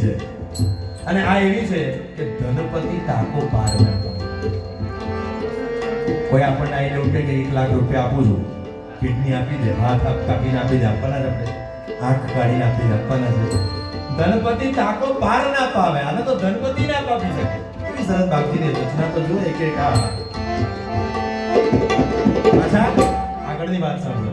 જ અને આ એવી છે કે ધનપતિ તાકો પાર કોઈ આપણને આવીને એવું કે એક લાખ રૂપિયા આપું છું. કિડની આપી દે, હાથ કાપીને આપી દે, આપવાના જ આપણે. આંખ કાઢીને આપી દે, આપવાના છે ધનપતિ તાકો પાર ના પાવે આને તો ધનપતિ ના પાપી શકે. એવી સરસ બાપજીની રચના તો જો એક એક આ આગળની વાત સાંભળો.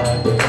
Bye.